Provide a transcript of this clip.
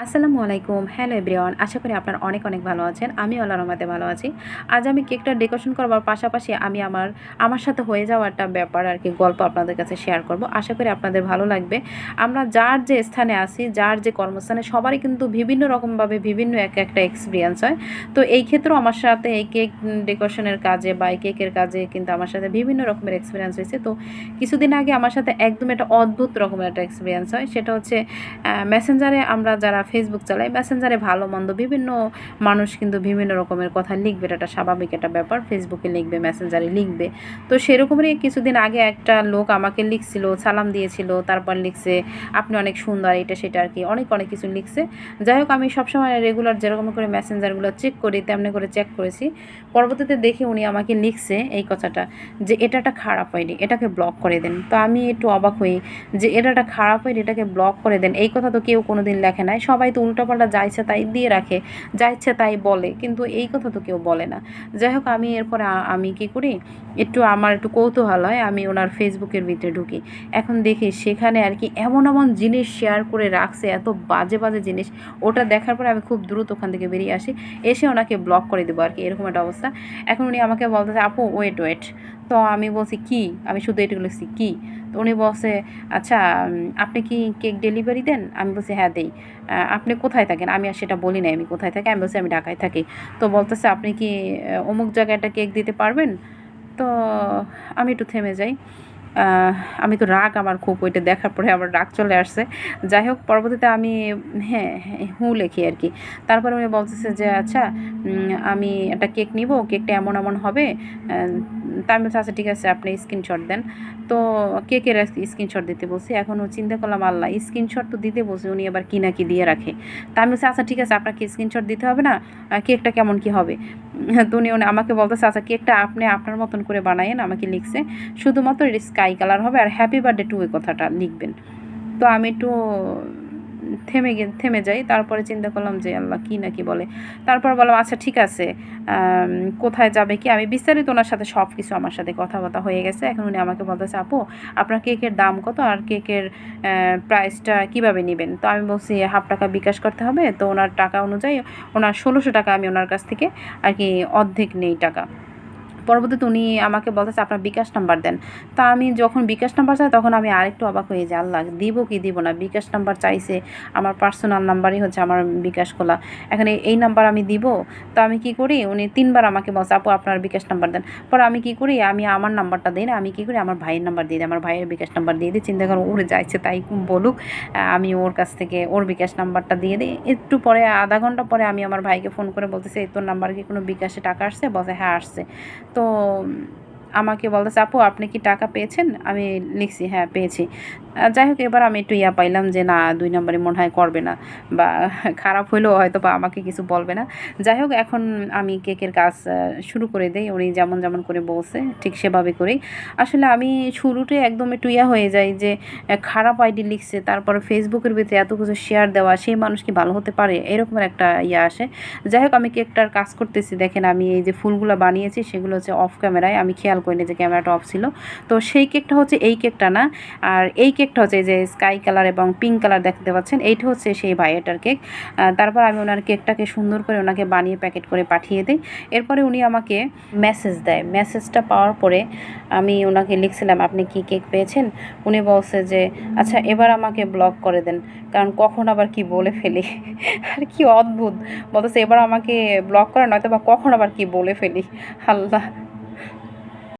আসসালামু আলাইকুম। Hello everyone, আশা করি আপনারা অনেক অনেক ভালো আছেন। আমি আল্লাহ রহমাতে ভালো আছি। আজ আমি কেকটা ডেকোরেশন করবার পাশাপাশি আমি আমার আমার সাথে হয়ে যাওয়া একটা ব্যাপার আর কি, গল্প আপনাদের কাছে শেয়ার করব। আশা করি আপনাদের ভালো লাগবে। আমরা যার যে স্থানে আছি, যার যে কর্মস্থানে, সবারই কিন্তু বিভিন্ন রকমভাবে বিভিন্ন এক একটা এক্সপিরিয়েন্স হয়। তো এই ক্ষেত্রেও আমার সাথে এই কেক ডেকোরেশনের কাজে বা এই কেকের কাজে কিন্তু আমার সাথে বিভিন্ন রকমের এক্সপিরিয়েন্স হয়েছে। তো কিছুদিন আগে আমার সাথে একদম একটা অদ্ভুত রকমের একটা এক্সপিরিয়েন্স হয়। সেটা হচ্ছে মেসেঞ্জারে আমরা যারা ফেসবুক চালাই মেসেঞ্জারে ভালো, মন্দ, বিভিন্ন মানুষ কিন্তু বিভিন্ন রকমের কথা লিখবে। এটা স্বাভাবিক একটা ব্যাপার ফেসবুকে লিখবে মেসেঞ্জারে লিখবে। তো সেরকমই কিছুদিন আগে একটা লোক আমাকে লিখছিল, সালাম দিয়েছিল, তারপর লিখছে, আপনি অনেক সুন্দর, এটা, সেটা আর কি। অনেক অনেক কিছু লিখছে। যাই হোক, আমি সবসময় রেগুলার যেরকম করে মেসেঞ্জারগুলো চেক করি, তেমনি করে চেক করেছি। পরবর্তীতে দেখে উনি আমাকে লিখছে এই কথাটা, যে এটা একটা খারাপ হয়নি, এটাকে ব্লক করে দেন। তো আমি একটু অবাক হই, যে এটা একটা খারাপ হয়নি, এটাকে ব্লক করে দেন। এই কথা তো কেউ কোনো দিন লেখে নাই। সবাই তো উল্টোপাল্টা যা ইচ্ছে তাই দিয়ে রাখে, যা ইচ্ছে তাই বলে, কিন্তু এই কথা তো কেউ বলে না। যাই হোক, আমি এরপরে আমি কি করি? একটু আমার একটু কৌতূহল হয়, আমি ওনার ফেসবুকের ভিতরে ঢুকি। এখন দেখি সেখানে আর কি এমন এমন জিনিস শেয়ার করে রাখছে, এত বাজে বাজে জিনিস। ওটা দেখার পরে আমি খুব দ্রুত ওখান থেকে বেরিয়ে আসি, এসে ওনাকে ব্লক করে দেবো আর কি, এরকম একটা অবস্থা। এখন উনি আমাকে বলতেছে, আপু ওয়েট ওয়েট তো আমি বলছি, কি? আমি শুধু এটুকু লিখছি, কি? তো উনি বলছে আচ্ছা আপনি কি কেক ডেলিভারি দেন? আমি বলছি হ্যাঁ দেই। আপনি কোথায় থাকেন? আমি আর সেটা বলি নাই আমি কোথায় থাকি? আমি বলছি আমি ঢাকায় থাকি। তো বলতেছে আপনি কি অমুক জায়গায় একটা কেক দিতে পারবেন? তো আমি একটু থেমে যাই। আমি তো রাগ আমার খুব ওইটা দেখার পরে আমার রাগ চলে আসছে। যাই হোক পরবর্তীতে আমি হ্যাঁ হ্যাঁ, হু লেখি আর কি। তারপরে উনি বলতেছে যে আচ্ছা আমি একটা কেক নিব কেকটা এমন এমন হবে তা আমি আচ্ছা ঠিক আছে, আপনি স্ক্রিনশট দেন। তো কেকের স্ক্রিনশট দিতে বলছি। এখন ও চিন্তা করলাম, আল্লাহ স্ক্রিনশট তো দিতে বলছি, উনি আবার কি না কি দিয়ে রাখে। তা আমি আচ্ছা ঠিক আছে, আপনাকে স্ক্রিনশট দিতে হবে না? কেকটা কেমন কি হবে? তো উনি আমাকে বলতেছে আচ্ছা কেকটা আপনি আপনার মতন করে বানায়েন, আমাকে লিখছে। শুধুমাত্র স্কাই কালার হবে আর হ্যাপি বার্থডে টু এই কথাটা লিখবেন। তো আমি একটু থেমে গে, থেমে যাই। তারপরে চিন্তা করলাম যে, আল্লাহ কী না কি বলে। তারপর বললাম আচ্ছা ঠিক আছে। কোথায় যাবে কি? আমি বিস্তারিত ওনার সাথে সব কিছু আমার সাথে কথাবার্তা হয়ে গেছে। এখন উনি আমাকে বলতেছে, আপু, আপনার কেকের দাম কত আর কেকের প্রাইসটা কীভাবে নেবেন? তো আমি বলছি, হাফ টাকা বিকাশ করতে হবে। তো ওনার টাকা অনুযায়ী, ওনার ষোলোশো টাকা আমি ওনার কাছ থেকে আর কি অর্ধেক নেই টাকা। পরবর্তীতে উনি আমাকে বলতেছে আপনার বিকাশ নাম্বার দেন। তা আমি যখন বিকাশ নাম্বার চাই, তখন আমি আরেকটু অবাক হয়ে যাই, আল্লাহ, দিব কি দিব না? বিকাশ নাম্বার চাইছে, আমার পার্সোনাল নাম্বারই হচ্ছে আমার বিকাশ খোলা। এখন এই- নাম্বার আমি দিব, তো আমি কি করি? উনি তিনবার আমাকে বলছে, আপু, আপনার বিকাশ নাম্বার দেন। পরে আমি কি করি, আমি আমার নাম্বারটা দিই না, আমি কি করি, আমার ভাইয়ের নাম্বার দিয়ে দিই, আমার ভাইয়ের বিকাশ নাম্বার দিয়ে দিই, চিন্তা করো ওর যাইছে তাই বলুক, আমি ওর কাছ থেকে ওর বিকাশ নাম্বারটা দিয়ে দিই। একটু পরে, আধা ঘণ্টা পরে আমি আমার ভাইকে ফোন করে বলতেছি, "এই তোর নাম্বার কি কোনো বিকাশে টাকা আসছে? বলছে হ্যাঁ আসছে। তো আমাকে বলতেছে, আপু, আপনি কি টাকা পেয়েছেন? আমি লিখছি হ্যাঁ পেয়েছি। যাই হোক, এবার আমি একটু ইয়া পাইলাম যে, না, দুই নম্বরে মনে হয় করবে না। বা খারাপ হইলেও হয়তো বা আমাকে কিছু বলবে না। যাই হোক, এখন আমি কেকের কাজ শুরু করে দেই। উনি যেমন যেমন করে বলছে, ঠিক সেভাবে করেই। আসলে আমি শুরুতে একদম একটু ইয়া হয়ে যাই যে খারাপ আইডি লিখছে, তারপরে ফেসবুকের ভিতরে এত কিছু শেয়ার দেওয়া, সেই মানুষ কি ভালো হতে পারে? এরকমের একটা ইয়া আসে। যাই হোক, আমি কেকটার কাজ করতেছি। দেখেন, আমি এই যে ফুলগুলো বানিয়েছি, সেগুলো হচ্ছে অফ ক্যামেরায়। আমি খেয়াল করিনি যে ক্যামেরাটা অফ ছিল। তো সেই কেকটা হচ্ছে এই কেকটা না। আর এই কেকটা হচ্ছে যে স্কাই কালার এবং পিঙ্ক কালার দেখতে পাচ্ছেন, এইটা হচ্ছে সেই ভাইয়েটার কেক। তারপর আমি ওনার কেকটাকে সুন্দর করে ওনাকে বানিয়ে প্যাকেট করে পাঠিয়ে দিই। এরপরে উনি আমাকে মেসেজ দেয়। মেসেজটা পাওয়ার পরে আমি ওনাকে লিখছিলাম, আপনি কি কেক পেয়েছেন? উনি বলছে যে আচ্ছা এবার আমাকে ব্লক করে দেন, কারণ কখন আবার কি বলে ফেলি? আর কি অদ্ভুত। বলতেছে, এবার আমাকে ব্লক করে নয়তো বা কখন আবার কি বলে ফেলি? আল্লাহ।